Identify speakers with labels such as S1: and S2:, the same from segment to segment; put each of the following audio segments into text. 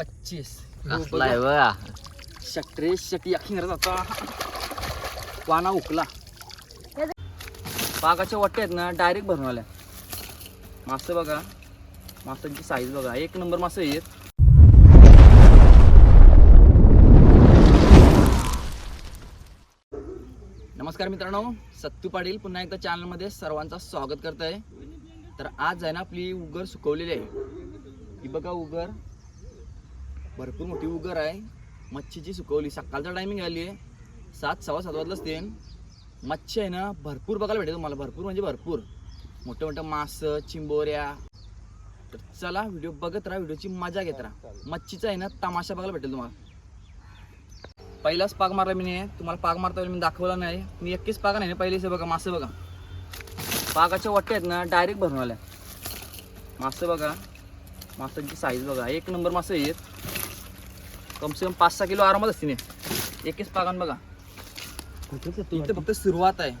S1: पच्चीस.
S2: आहे बघा.
S1: शक्रे शटी अखिंग जाता वाना उकला. पागाच्या वाट्या आहेत ना डायरेक्ट भरून आल्या. मासे बघा. मासांची साईज बघा. एक नंबर मासे आहेत. नमस्कार मित्रांनो. सत्तू पाटील पुन्हा एकदा चॅनलमध्ये सर्वांचं स्वागत करत आहे तर आज आहे ना आपली उगर सुकवलेली आहे. ही बघा उगर. भरपूर मोठी उगर आहे. मच्छीची सुकवली. सकाळचा टायमिंग आली आहे. सात सव्वा सात वाजलाच ते मच्छी आहे ना भरपूर बघायला भेटेल तुम्हाला. भरपूर म्हणजे भरपूर. मोठं मोठं मास चिंबोऱ्या. तर चला व्हिडिओ बघत राहा व्हिडिओची मजा घेत राहा. मच्छीचा आहे ना तमाशा बघायला भेटेल तुम्हाला. पहिलाच पाग मारला मी नाही. तुम्हाला पाग मारता मी दाखवला नाही. मी एकच पागा नाही पहिलेच बघा मासे बघा. पागाच्या वाट्या आहेत ना डायरेक्ट भरून आल्या मासे बघा. मासांची साईज बघा. एक नंबर मासे आहेत. कमसे कम पाच सहा किलो आरामात असतील हे. एकच पागान बघा. इथे फक्त सुरुवात आहे.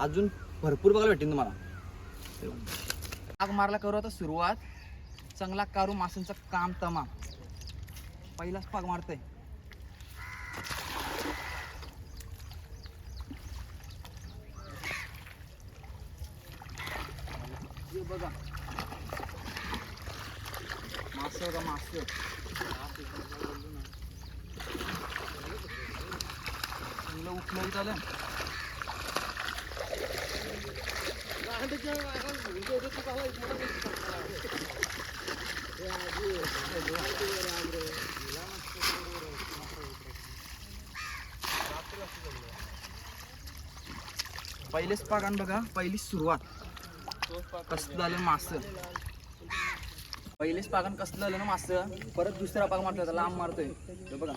S1: अजून भरपूर बघायला भेटेल तुम्हाला. पाग मारला करू आता सुरुवात. चांगला कारू मासांचं काम तमाम पहिलाच पाग मारतोय. बघा. मास बघा मास. पहिलेच पागान बघा पहिली सुरुवात. कसं झालं मास? पहिलेच पागण कसलं आलं ना मास परत दुसरा पाग मारतोय त्याला लांब मारतोय. बघा.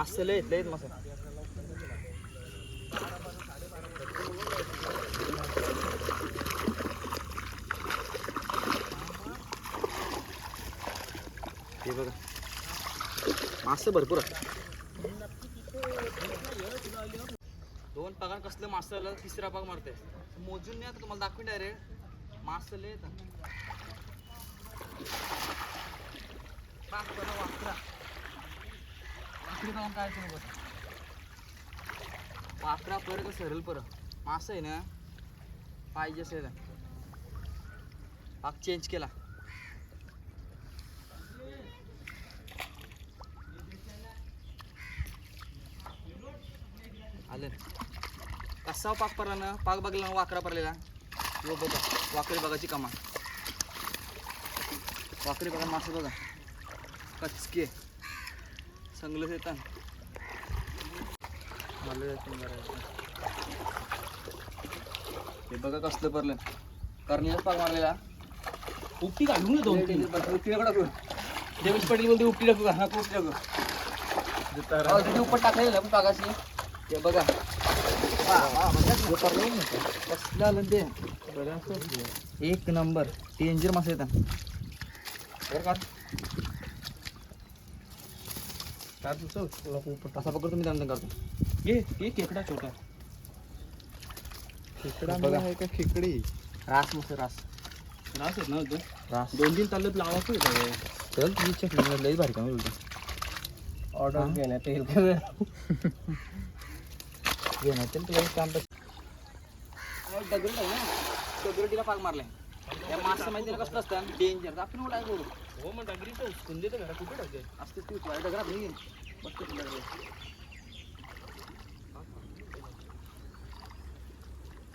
S1: आहे लय आहेत, लय मासे हे बघा. मासे भरपूर दोन पगार कसलं मासे आलं तिसरा पाग मारते मोजून नाही आता तुम्हाला दाखवून डायरेक्ट मासे लय येतात. वाकडं वाकडा जाऊन काय तुम्ही बस वाकडा पर का सरळ पर. मास आहे ना पाहिजे असेल. पाक चेंज केला. आलं. कसा पाक पर ना पाक बघला ना वाकडा पडलेला. यो बघा वाकडी बघाची कमा. वाकडी बघा मासा बघा. कचके. चांगलं येतात हे बघा कसलं परलं करणीलाच पाक मारलेला. उपटी काढून दोन तीन उपटी नको टाकू. देवेश पाटील बोलते उपटी टाकू का? नको उपटी टाकू. तिथे उपर टाकलेलं पण पागाशी ते बघा. कसलं आलं ते? एक नंबर. डेंजर मासे येतात. तुझं पकडतो मी त्यानंतर करतो ये ये खेकडा छोटा
S3: खेकडा
S1: बघा.
S3: आहे का खेकडी?
S1: रास मस्त रास।
S3: रास आहेत ना तो
S1: रास।
S3: दोन तीन तालुक लावायचं होतं
S1: चल तुझी चटणी लई भारी कमी
S3: ऑर्डर
S1: हा?
S3: घेण्यात येईल
S1: घेण्यात येईल तुला काम दगड ना? दगडीला पाक मारलाय त्या मासा माहिती ना कसलं असतं? डेंजर आपण काय करू
S3: हो मग डगरी तर उचकून देतो घरा कुठे टाकेल
S1: असते तू तुला दगडात नाही बसते तुला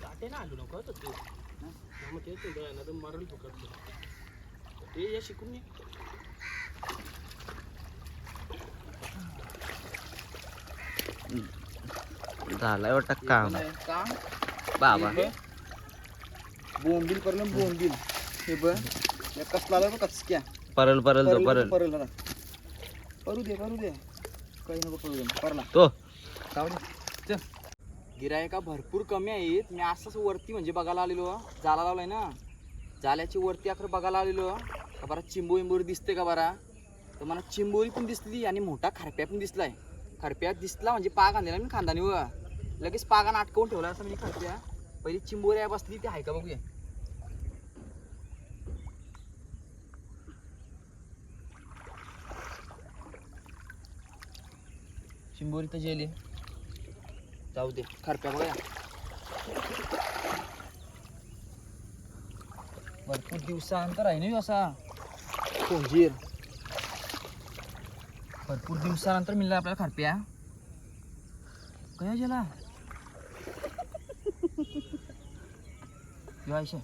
S3: काटे ना आलू नको तू. मग तेच होतं ना तर मरण फुकट ते या शिकून ये.
S2: झालाय वाटतं काम.
S1: का
S2: बाबा.
S1: हे. बोंबील करणं बोंबील. हे बघ या कसला बघ कचक्या
S2: परल परल तो परल
S1: परल. परू दे परू दे. काही नको परू दे परला.
S2: तो.
S1: चल. गिरायका भरपूर कमी आहेत. मी असंच वरती म्हणजे बघायला आलेलो जाला लावलाय ना. जाल्याची वरती अखर बघायला आलेलो का बरा? चिंबोरी इंबोरी दिसते का बरा? तर मला चिंबोरी पण दिसली आणि मोठा खारप्या पण दिसलाय. खारप्या दिसला म्हणजे पाग आणलेला मी खांदानी व लगेच पागानं अटकवून ठेवला असं म्हणजे खारप्या. पहिली चिंबोरी आहे बसली ती आहे का बघूया. चिंबोरी तर जेली. जाऊ दे खरप्या बघा भरपूर दिवसानंतर आहे ना ह्यो असा. कोंजीर. भरपूर दिवसानंतर मिळाला आपल्याला खरप्या. काय जेला? ह्यो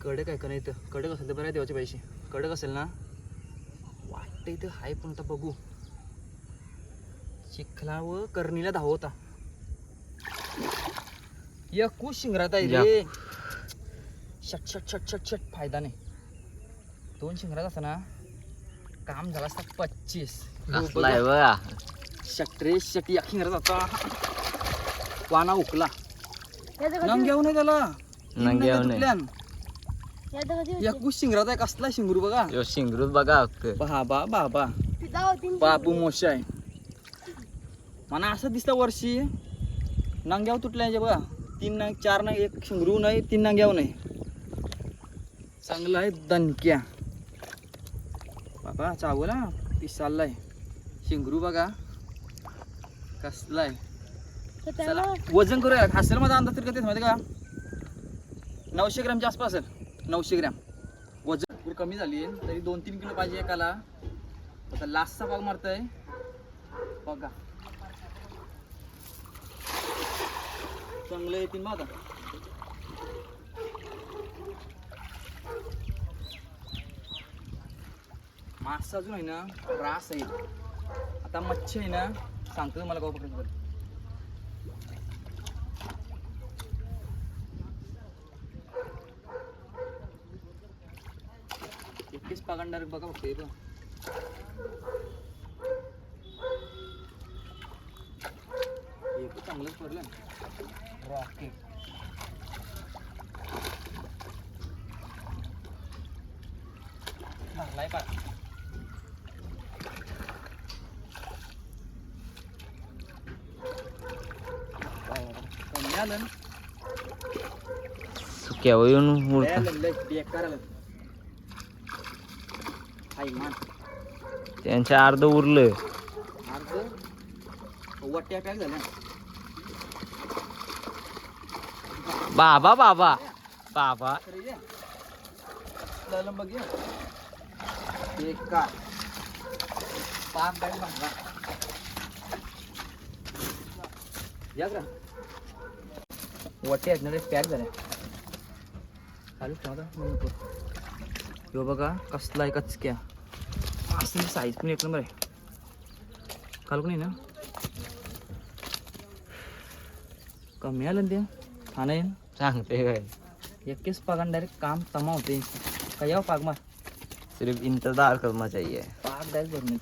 S1: कडक आहे का नाही इथं? कडक असेल तर बरं आहे देवाचे पैसे. कडक असेल ना? वाटतं इथं हाय पण आता बघू. चिखला व करणीला धावता एकूच शिंगरात आहे रे. शट शट शट शट शट. फायदा नाही दोन शिंगरात असता ना काम झालं असता पच्चीस.
S2: बघा.
S1: शट रे शट. या शिंगरात आता वाना उकला. नंग घेऊ नये त्याला. तीन
S2: नंग घेऊ
S1: नंगे
S2: नये.
S1: तुटल्यान. एकूच शिंगरात आहे कसला शिंगरू बघा.
S2: यो शिंगरूत बघा.
S1: बाबा बाबा. बाबू मोशा आहे. मला असं दिसतं वर्षी. नांग्याव तुटल्या बघा. तीन नांग चार नांग एक शिंगरू नाही तीन नांग्याव नाही. चांगलं आहे दणक्या. बाबा चावला पीस चाललाय. शिंगरू बघा कसलाय चला वजन करूया. असेल माझा अंदाज तरी कधीच माहिती का? नऊशे ग्रॅमच्या आसपास असेल नऊशे ग्रॅम. वजन भरपूर कमी झाली आहे. तरी दोन तीन किलो पाहिजे एकाला. आता लास्टचा भाग मारतोय. बघा. चांगलं येतील माझा मासा अजून आहे ना रास आहे. आता मच्छी आहे ना सांगतो तुम्हाला गाव पकडायचं बरं. एकटीच पागंडार बघा फक्त येतो हे पण चांगलंच पडलं रॉकेट भरलाय पा कमी आलं ना
S2: सुक्यावर येऊन
S1: लय
S2: मुडका
S1: आलं लय बेकार आलं हाय मान
S2: त्यांच्या अर्ध उरलं
S1: अर्ध वट्या पॅक झाल्या
S2: बाबा बाबा बाबा
S1: ललम बघ बेकार पाच बॅग बांधला या का वटे आहेत ना ते पॅक झाल्या चालू ठेवा आता, मग नको. ह्यो बघा कसला कचक्या एक नंबर आहे काल नाही ना कमी आलं ते येईन
S2: सांगते काय
S1: पागान डायरेक्ट काम तमा होते का यावं पाग मार
S2: सिर्फ़ इंतज़ार करना चाहिए।
S1: पाग डायरेक्ट भरून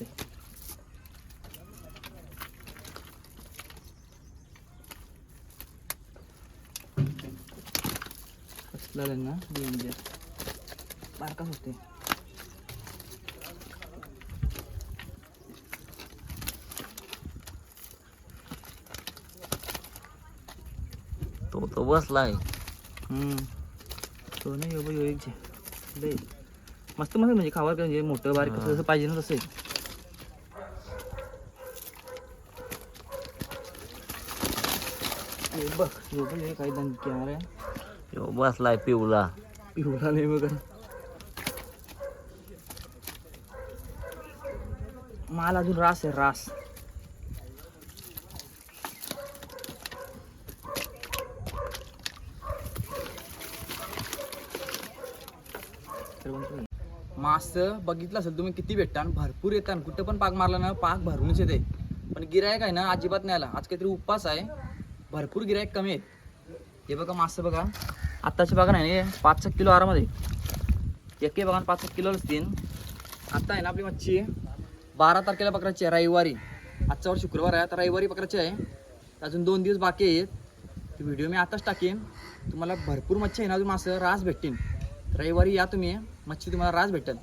S1: कसलं ना बारकाच होते
S2: तो तो बसलाय
S1: हम्म. तो नाही यो यो एक लय. मस्त मस्त म्हणजे खावा म्हणजे मोठं बारीक कसं जसं पाहिजे ना तसं. बघ यो बघ हे काही दणकी आहे. रे
S2: यो बसलाय पिवला
S1: पिवळा नाही बघ. माल अजून रास आहे रास. मासं बघितलं असेल तुम्ही किती भेटता भरपूर येतात. कुठं पण पाक मारला ना पाक भरूनच येते. पण गिरायक आहे ना अजिबात नाही आला. आज काहीतरी उपास आहे. भरपूर गिरायक कमी आहेत. हे बघा मासं बघा. आत्ताचे बघा नाही पाच एक किलो आरामध्ये. एके बघा पाच एक किलो असतील. आत्ता आहे ना आपली मच्छी. बारा तारखेला पकडायची आहे रविवारी. आजचा वर शुक्रवार आहे आता रविवारी पकडायची आहे. अजून दोन दिवस बाकी आहेत. व्हिडिओ मी आताच टाकेन. तुम्हाला भरपूर मच्छी आहे ना अजून मासं. रास भेटतील. रविवारी या तुम्ही मच्छी तुम्हाला रास भेटेल.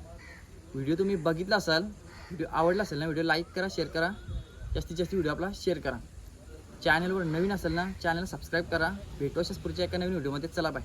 S1: व्हिडिओ तुम्ही बघितला असाल व्हिडिओ आवडला असेल ना व्हिडिओ लाईक करा शेअर करा. जास्तीत जास्त व्हिडिओ आपला शेअर करा. चॅनलवर नवीन असेल ना चॅनल सबस्क्राईब करा. भेटू अशाच पुढच्या एका नवीन व्हिडिओमध्ये. चला बाय